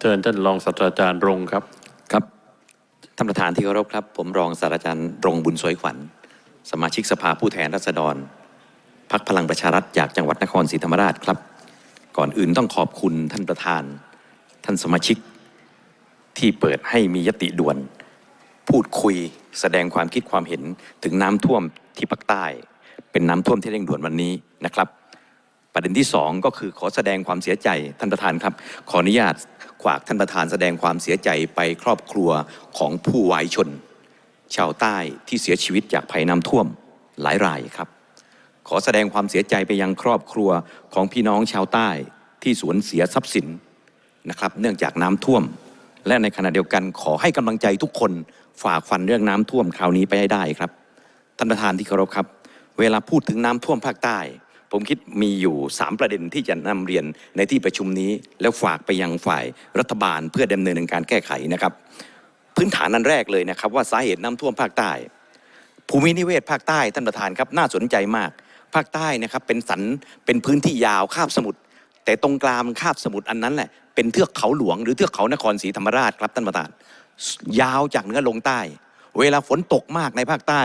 เชิญท่านรองศาสตราจารย์รงครับ ครับท่านประธานที่เคารพครับ ผมรองศาสตราจารย์รงบุญสวยขวัญ สมาชิกสภาผู้แทนราษฎรพักพลังประชารัฐจากจังหวัดนครศรีธรรมราชครับ ก่อนอื่นต้องขอบคุณท่านประธาน ท่านสมาชิก ที่เปิดให้มียติด่วน พูดคุยแสดงความคิดความเห็นถึงน้ำท่วมที่ภาคใต้ เป็นน้ำท่วมที่เร่งด่วนวันนี้นะครับ ประเด็นที่สองก็คือขอแสดงความเสียใจท่านประธานครับ ขออนุญาตขวากท่านประธานแสดงความเสียใจไปครอบครัวของผู้วายชน ชาวใต้ที่เสียชีวิตจากภัยน้ำท่วมหลายรายครับ ขอแสดงความเสียใจไปยังครอบครัวของพี่น้องชาวใต้ที่สูญเสียทรัพย์สินนะครับ เนื่องจากน้ำท่วม และในขณะเดียวกันขอให้กำลังใจทุกคนฝ่าฟันเรื่องน้ำท่วมคราวนี้ไปให้ได้ครับ ท่านประธานที่เคารพครับ เวลาพูดถึงน้ำท่วมภาคใต้ ผมคิดมีอยู่ 3 ประเด็นที่จะนำเรียนในที่ประชุมนี้ แล้วฝากไปยังฝ่ายรัฐบาลเพื่อดำเนินการแก้ไขนะครับ พื้นฐานนั้นแรกเลยนะครับว่าสาเหตุน้ำท่วมภาคใต้ ภูมินิเวศภาคใต้ท่านประธานครับน่าสนใจมาก ภาคใต้นะครับเป็นสันเป็นพื้นที่ยาวคาบสมุทรแต่ตรงกลางคาบสมุทรอันนั้นแหละเป็นเทือกเขาหลวงหรือเทือกเขานครศรีธรรมราชครับท่านประธาน ยาวจากเหนือลงใต้ เวลาฝนตกมากในภาคใต้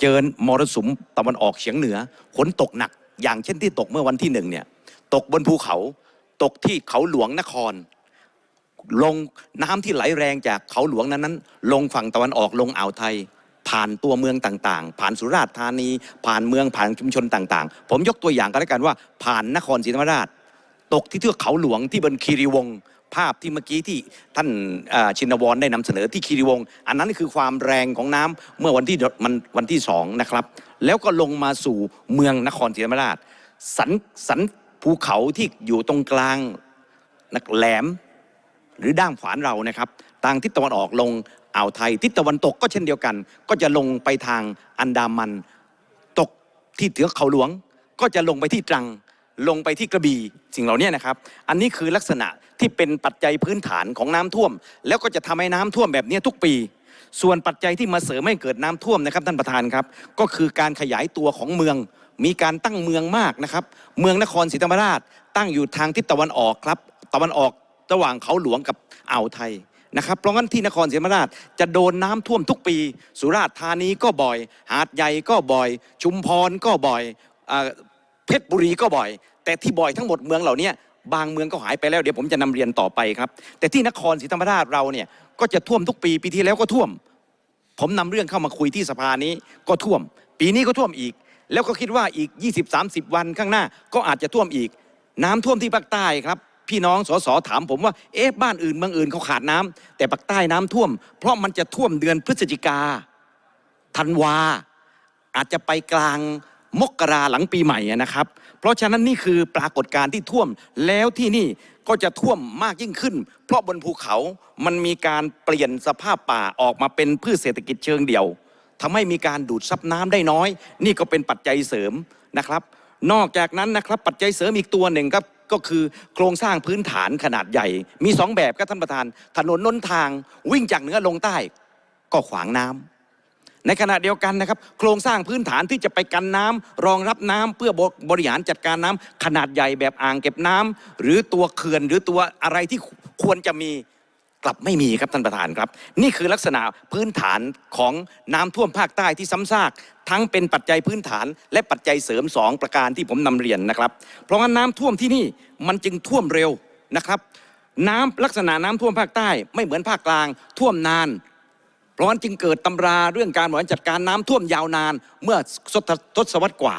เจอมรสุมตะวันออกเฉียงเหนือฝนตกหนัก อย่างเช่นที่ตกเมื่อวันที่หนึ่งเนี่ยตกบนภูเขาตกที่เขาหลวงนคร ลงน้ำที่ไหลแรงจากเขาหลวงนั้นนั้น ลงฝั่งตะวันออกลงอ่าวไทย ผ่านตัวเมืองต่างๆ ผ่านสุราษฎร์ธานี ผ่านเมืองผ่านชุมชนต่างๆ ผมยกตัวอย่างก็แล้วกันว่า ผ่านนครศรีธรรมราช ตกที่เทือกเขาหลวงที่บนคีรีวงภาพที่เมื่อกี้ที่ท่านชินวรได้นำเสนอที่คีรีวงอันนั้นคือความแรงของน้ำเมื่อวันที่มันวันที่สองนะครับ แล้วก็ลงมาสู่เมืองนครศรีธรรมราชสันสันภูเขาที่อยู่ตรงกลางนักแหลม หรือด้ามขวานเรานะครับทางทิศตะวันออกลงอ่าวไทยทิศตะวันตกก็เช่นเดียวกัน ก็จะลงไปทางอันดามัน ตกที่เถือกเขาหลวง ก็จะลงไปที่ตรัง ลงไปที่กระบี่สิ่งเหล่านี้นะครับ อันนี้คือลักษณะที่เป็นปัจจัยพื้นฐานของน้ำท่วม แล้วก็จะทำให้น้ำท่วมแบบนี้ทุกปี ส่วนปัจจัยที่มาเสริมให้เกิดน้ำท่วมนะครับท่านประธานครับ ก็คือการขยายตัวของเมือง มีการตั้งเมืองมากนะครับ เมืองนครศรีธรรมราช ตั้งอยู่ทางทิศตะวันออกครับ ตะวันออกระหว่างเขาหลวงกับอ่าวไทยนะครับเพราะงั้นที่นครศรีธรรมราชจะโดนน้ำท่วมทุกปี สุราษฎร์ธานีก็บ่อย หาดใหญ่ก็บ่อย ชุมพรก็บ่อยอ เพชรบุรีก็บ่อย แต่ที่บ่อยทั้งหมดเมืองเหล่านี้บางเมืองก็หายไปแล้วเดี๋ยวผมจะนำเรียนต่อไปครับ แต่ที่นครศรีธรรมราชเราเนี่ยก็จะท่วมทุกปีปีที่แล้วก็ท่วม ผมนำเรื่องเข้ามาคุยที่สภานี้ก็ท่วม ปีนี้ก็ท่วมอีก แล้วก็คิดว่าอีก 20-30 วันข้างหน้าก็อาจจะท่วมอีก น้ำท่วมที่ภาคใต้ครับพี่น้องสสถามผมว่าเอ๊ะบ้านอื่นเมืองอื่นเขาขาดน้ำแต่ภาคใต้น้ำท่วม เพราะมันจะท่วมเดือนพฤศจิกาธันวา อาจจะไปกลาง มกราหลังปีใหม่นะครับ เพราะฉะนั้นนี่คือปรากฏการณ์ที่ท่วมแล้วที่นี่ก็จะท่วมมากยิ่งขึ้น เพราะบนภูเขามันมีการเปลี่ยนสภาพป่าออกมาเป็นพืชเศรษฐกิจเชิงเดี่ยวทำให้มีการดูดซับน้ำได้น้อย นี่ก็เป็นปัจจัยเสริมนะครับ นอกจากนั้นนะครับปัจจัยเสริมอีกตัวหนึ่งครับก็คือโครงสร้างพื้นฐานขนาดใหญ่ มีสองแบบครับท่านประธาน ถนนน้นทางวิ่งจากเหนือลงใต้ ก็ขวางน้ำ ในขณะเดียวกันนะครับโครงสร้างพื้นฐานที่จะไปกันน้ำรองรับน้ำเพื่อบริหารจัดการน้ำขนาดใหญ่แบบอ่างเก็บน้ำหรือตัวเขื่อนหรือตัวอะไรที่ควรจะมีกลับไม่มีครับท่านประธานครับ นี่คือลักษณะพื้นฐานของน้ำท่วมภาคใต้ที่ซ้ำซากทั้งเป็นปัจจัยพื้นฐาน และปัจจัยเสริมสองประการที่ผมนำเรียนนะครับ เพราะงั้นน้ำท่วมที่นี่มันจึงท่วมเร็วนะครับ น้ำลักษณะน้ำท่วมภาคใต้ไม่เหมือนภาคกลาง ท่วมนาน เพราะฉะนั้นจึงเกิดตำราเรื่องการบริหารจัดการน้ำท่วมยาวนานเมื่อทศวรรษกว่า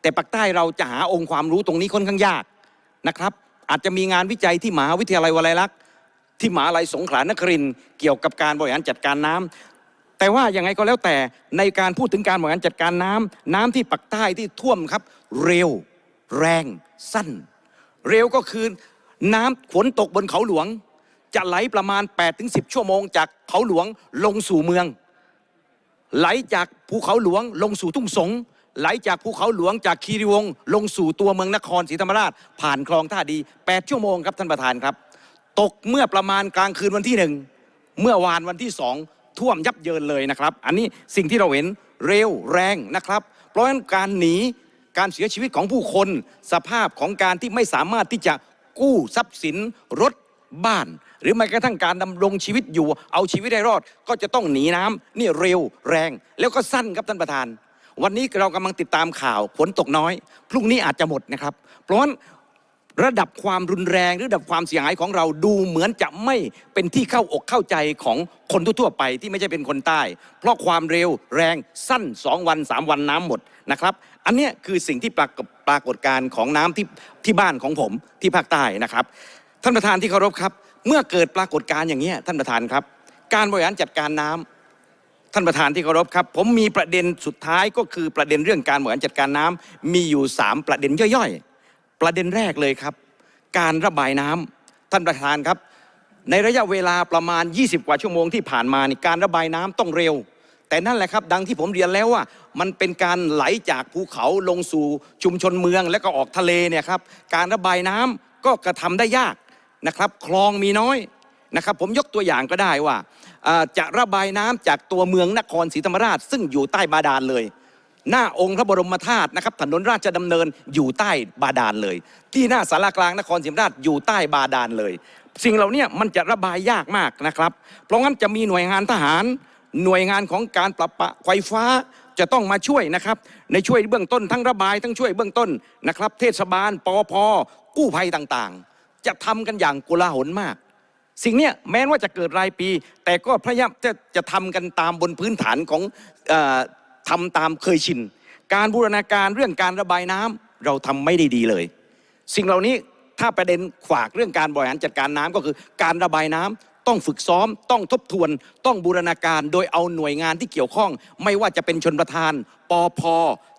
แต่ปากใต้เราจะหาองค์ความรู้ตรงนี้ค่อนข้างยากนะครับ อาจจะมีงานวิจัยที่มหาวิทยาลัยวลัยลักษณ์ที่มหาลัยสงขลานครินเกี่ยวกับการบริหารจัดการน้ำแต่ว่ายังไงก็แล้วแต่ในการพูดถึงการบริหารจัดการน้ำน้ำที่ปักใต้ที่ท่วมครับ เร็ว แรง สั้น เร็วก็คือน้ำฝนตกบนเขาหลวง จะไหลประมาณ 8-10 ชั่วโมง จากเขาหลวงลงสู่เมือง ไหลจากภูเขาหลวงลงสู่ทุ่งสง ไหลจากภูเขาหลวงจากคีรีวงลงสู่ตัวเมืองนครศรีธรรมราช ผ่านคลองท่าดี 8 ชั่วโมงครับท่านประธานครับ ตกเมื่อประมาณกลางคืนวันที่หนึ่งเมื่อวานวันที่สองท่วมยับเยินเลยนะครับ อันนี้สิ่งที่เราเห็นเร็วแรงนะครับ เพราะฉะนั้นการหนีการเสียชีวิตของผู้คน สภาพของการที่ไม่สามารถที่จะกู้ทรัพย์สินรถ บ้าน หรือแม้กระทั่งการดำรงชีวิตอยู่ เอาชีวิตให้รอดก็จะต้องหนีน้ำนี่เร็วแรง แล้วก็สั้นครับท่านประธาน วันนี้เรากำลังติดตามข่าวฝนตกน้อย พรุ่งนี้อาจจะหมดนะครับ เพราะฉะนั้นระดับความรุนแรงหรือระดับความเสียหายของเราดูเหมือนจะไม่เป็นที่เข้าอกเข้าใจของคนทั่วไปที่ไม่ใช่เป็นคนใต้ เพราะความเร็วแรงสั้น 2 วัน 3 วันน้ำหมดนะครับ อันนี้คือสิ่งที่ปรากฏปรากฏการณ์ของน้ำที่ที่บ้านของผมที่ภาคใต้นะครับ ท่านประธานที่เคารพครับ เมื่อเกิดปรากฏการณ์อย่างเงี้ยท่านประธานครับ การบริหารจัดการน้ำท่านประธานที่เคารพครับ ผมมีประเด็นสุดท้ายก็คือประเด็นเรื่องการบริหารจัดการน้ำมีอยู่ 3 ประเด็นย่อยๆ ประเด็นแรกเลยครับ การระบายน้ำท่านประธานครับ ในระยะเวลาประมาณ 20 กว่าชั่วโมงที่ผ่านมานี่การระบายน้ำต้องเร็ว แต่นั่นแหละครับ ดังที่ผมเรียนแล้วว่า มันเป็นการไหลจากภูเขาลงสู่ชุมชนเมือง แล้วก็ออกทะเลเนี่ยครับการระบายน้ำก็กระทำได้ยาก นะครับคลองมีน้อยนะครับผมยกตัวอย่างก็ได้ว่าจะระบายน้ำจากตัวเมืองนครศรีธรรมราช ซึ่งอยู่ใต้บาดาลเลย หน้าองค์พระบรมธาตุนะครับถนนราชดำเนินอยู่ใต้บาดาลเลย ที่หน้าสารากลางนครศรีธรรมราชอยู่ใต้บาดาลเลย สิ่งเหล่านี้มันจะระบายยากมากนะครับ เพราะงั้นจะมีหน่วยงานทหาร หน่วยงานของการประปาไฟฟ้าจะต้องมาช่วยนะครับ ในช่วยเบื้องต้นทั้งระบายทั้งช่วยเบื้องต้นนะครับ เทศบาลปอพกู้ภัยต่างๆ จะทำกันอย่างกุลาหลมาก สิ่งนี้แม้ว่าจะเกิดรายปี แต่ก็พยายามจะจะทำกันตามบนพื้นฐานของออทำตามเคยชิน การบูรณาการเรื่องการระบายน้ำเราทำไม่ได้ดีเลย สิ่งเหล่านี้ถ้าประเด็นขวากเรื่องการบริหารจัดการน้ำก็คือ การระบายน้ำต้องฝึกซ้อม ต้องทบทวน ต้องบูรณาการโดยเอาหน่วยงานที่เกี่ยวข้อง ไม่ว่าจะเป็นชนประธาน ปอพ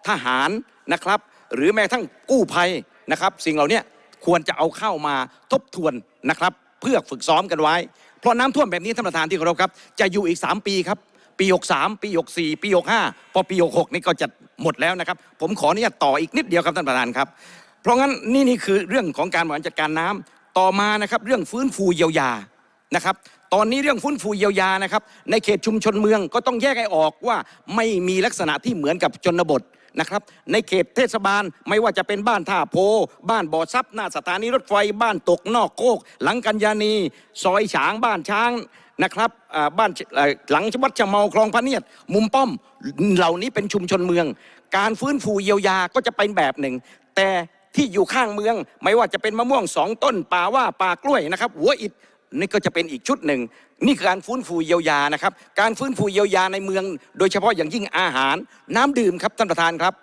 ทหารนะครับ หรือแม้กระทั่งกู้ภัยนะครับ สิ่งเหล่านี้ ควรจะเอาเข้ามาทบทวนนะครับ เพื่อฝึกซ้อมกันไว้ เพราะน้ำท่วมแบบนี้ท่านประธานที่เคารพครับ จะอยู่อีก 3 ปีครับ ปี 63 ปี 64 ปี 65 พอปี 66 นี่ก็จะหมดแล้วนะครับ ผมขออนุญาตต่ออีกนิดเดียวครับท่านประธานครับ เพราะงั้นนี่นี่คือเรื่องของการบริหารจัดการน้ำต่อมานะครับเรื่องฟื้นฟูเยียวยานะครับตอนนี้เรื่องฟื้นฟูเยียวยานะครับในเขตชุมชนเมืองก็ต้องแยกให้ออกว่าไม่มีลักษณะที่เหมือนกับชนบท นะครับในเขตเทศบาลไม่ว่าจะเป็นบ้านท่าโพ บ้านบ่อซับหน้าสถานีรถไฟ บ้านตกนอกโคก หลังกัญญานีซอยฉางบ้านช้างนะครับบ้านหลังวัดชะเมาคลองพระเนียด มุมป้อมเหล่านี้เป็นชุมชนเมือง การฟื้นฟูเยียวยาก็จะเป็นแบบหนึ่ง แต่ที่อยู่ข้างเมือง ไม่ว่าจะเป็นมะม่วงสองต้นป่าว่าป่ากล้วยนะครับ หัวอิฐนี่ก็จะเป็นอีกชุดหนึ่ง นี่คือการฟื้นฟูเยียวยานะครับ การฟื้นฟูเยียวยาในเมือง โดยเฉพาะอย่างยิ่งอาหาร น้ำดื่มครับท่านประธานครับ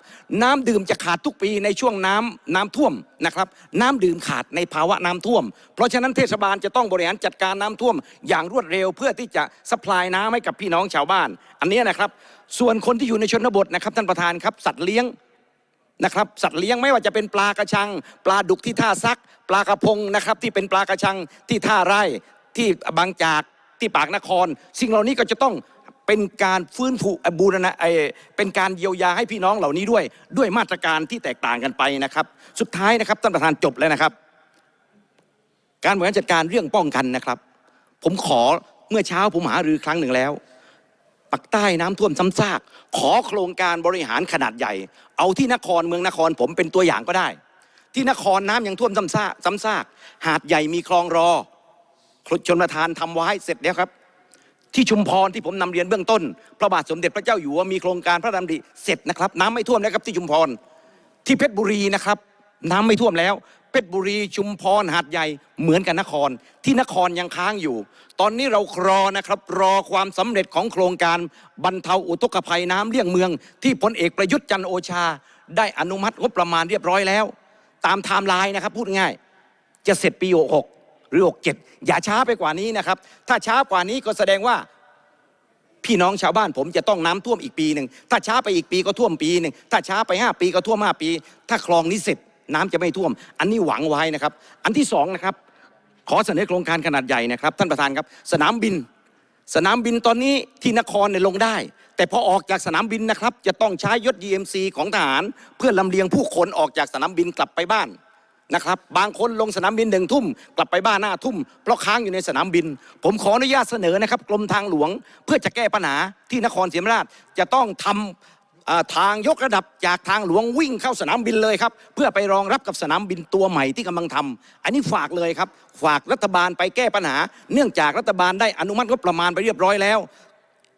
น้ำดื่มจะขาดทุกปีในช่วงน้ำน้ำท่วมนะครับ น้ำดื่มขาดในภาวะน้ำท่วม เพราะฉะนั้นเทศบาลจะต้องบริหารจัดการน้ำท่วม อย่างรวดเร็วเพื่อที่จะสปายน้ำให้กับพี่น้องชาวบ้าน อันนี้นะครับ ส่วนคนที่อยู่ในชนบทนะครับท่านประธานครับสัตว์เลี้ยงนะครับสัตว์เลี้ยงไม่ว่าจะเป็นปลากระชัง ปลาดุกที่ท่าซัก ปลากระพงนะครับที่เป็นปลากระชังที่ท่าไร่ที่บางจาก ที่ปากนคร สิ่งเหล่านี้ก็จะต้องเป็นการฟื้นฟูบูรณะเป็นการเยียวยาให้พี่น้องเหล่านี้ด้วย ด้วยมาตรการที่แตกต่างกันไปนะครับ สุดท้ายนะครับท่านประธานจบแล้วนะครับ การบริหารจัดการเรื่องป้องกันนะครับ ผมขอเมื่อเช้าผมหารือครั้งหนึ่งแล้วปักใต้น้ำท่วมซ้ำซาก ขอโครงการบริหารขนาดใหญ่ เอาที่นครเมืองนครผมเป็นตัวอย่างก็ได้ ที่นครน้ำยังท่วมซ้ำซากซ้ำซาก หาดใหญ่มีคลองรอ ชนประทานทำไว้เสร็จแล้วครับ ที่ชุมพรที่ผมนำเรียนเบื้องต้น พระบาทสมเด็จพระเจ้าอยู่หัวมีโครงการพระดำริเสร็จนะครับน้ำไม่ท่วมแล้วครับที่ชุมพรที่เพชรบุรีนะครับ น้ำไม่ท่วมแล้ว เพชรบุรีชุมพรหาดใหญ่เหมือนกันนคร ที่นครยังค้างอยู่ ตอนนี้เรารอนะครับรอความสำเร็จของโครงการบรรเทาอุทกภัยน้ำเลี่ยงเมือง ที่พลเอกประยุทธ์จันโอชา ได้อนุมัติงบประมาณเรียบร้อยแล้ว ตามไทม์ไลน์นะครับพูดง่าย จะเสร็จปี 66 หรือ 67 อย่าช้าไปกว่านี้นะครับ ถ้าช้ากว่านี้ก็แสดงว่าพี่น้องชาวบ้านผมจะต้องน้ำท่วมอีกปีหนึ่ง ถ้าช้าไปอีกปีก็ท่วมปีหนึ่ง ถ้าช้าไป 5 ปีก็ท่วม 5 ปี ถ้าคลองนี้เสร็จน้ำจะไม่ท่วม อันนี้หวังไว้นะครับ อันที่สองนะครับ ขอเสนอโครงการขนาดใหญ่นะครับ ท่านประธานครับ สนามบิน สนามบินตอนนี้ที่นครเนี่ยลงได้ แต่พอออกจากสนามบินนะครับ จะต้องใช้ยศ GMC ของทหาร เพื่อลำเลียงผู้คนออกจากสนามบินกลับไปบ้าน นะครับบางคนลงสนามบินหนึ่งทุ่มกลับไปบ้านหน้าทุ่มเพราะค้างอยู่ในสนามบิน ผมขออนุญาตเสนอนะครับกรมทางหลวงเพื่อจะแก้ปัญหาที่นครศรีธรรมราชจะต้องทำอ่าทางยกระดับจากทางหลวงวิ่งเข้าสนามบินเลยครับ เพื่อไปรองรับกับสนามบินตัวใหม่ที่กำลังทำอันนี้ฝากเลยครับ ฝากรัฐบาลไปแก้ปัญหา เนื่องจากรัฐบาลได้อนุมัติงบประมาณไปเรียบร้อยแล้ว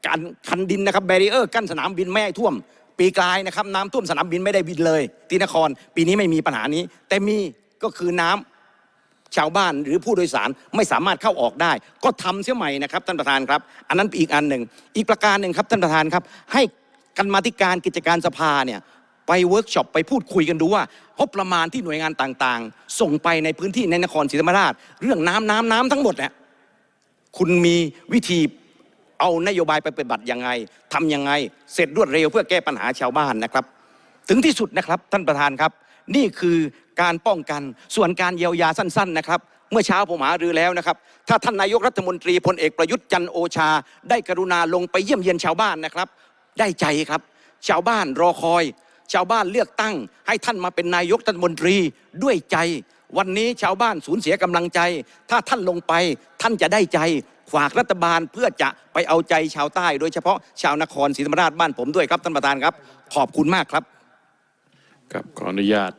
การคันดินนะครับแบรีเออร์กั้นสนามบินไม่ให้ท่วม ปีกลายนะครับน้ำท่วมสนามบินไม่ได้บินเลย ที่นครปีนี้ไม่มีปัญหานี้ แต่มีก็คือน้ำชาวบ้านหรือผู้โดยสารไม่สามารถเข้าออกได้ ก็ทำเสียใหม่นะครับท่านประธานครับ อันนั้นอีกอันหนึ่งอีกประการหนึ่งครับท่านประธานครับ ให้กรรมาธิการกิจการสภาเนี่ยไปเวิร์กช็อปไปพูดคุยกันดูว่างบประมาณที่หน่วยงานต่างๆ ส่งไปในพื้นที่ในนครศรีธรรมราช เรื่องน้ำน้ำน้ำทั้งหมดเนี่ยคุณมีวิธี เอานโยบายไปปฏิบัติยังไงทำยังไง เสร็จรวดเร็วเพื่อแก้ปัญหาชาวบ้านนะครับ ถึงที่สุดนะครับท่านประธานครับ นี่คือการป้องกันส่วนการเยียวยาสั้น ๆ นะครับ เมื่อเช้าผมหารือแล้วนะครับ ถ้าท่านนายกรัฐมนตรีพลเอกประยุทธ์จันโอชา ได้กรุณาลงไปเยี่ยมเยียนชาวบ้านนะครับ ได้ใจครับ ชาวบ้านรอคอย ชาวบ้านเลือกตั้ง ให้ท่านมาเป็นนายกรัฐมนตรีด้วยใจวันนี้ชาวบ้านสูญเสียกำลังใจ ถ้าท่านลงไปท่านจะได้ใจ ฝากรัฐบาลเพื่อจะไปเอาใจชาวใต้ โดยเฉพาะชาวนครศรีธรรมราชบ้านผมด้วยครับท่านประธานครับ ขอบคุณมากครับ ครับขออนุญาต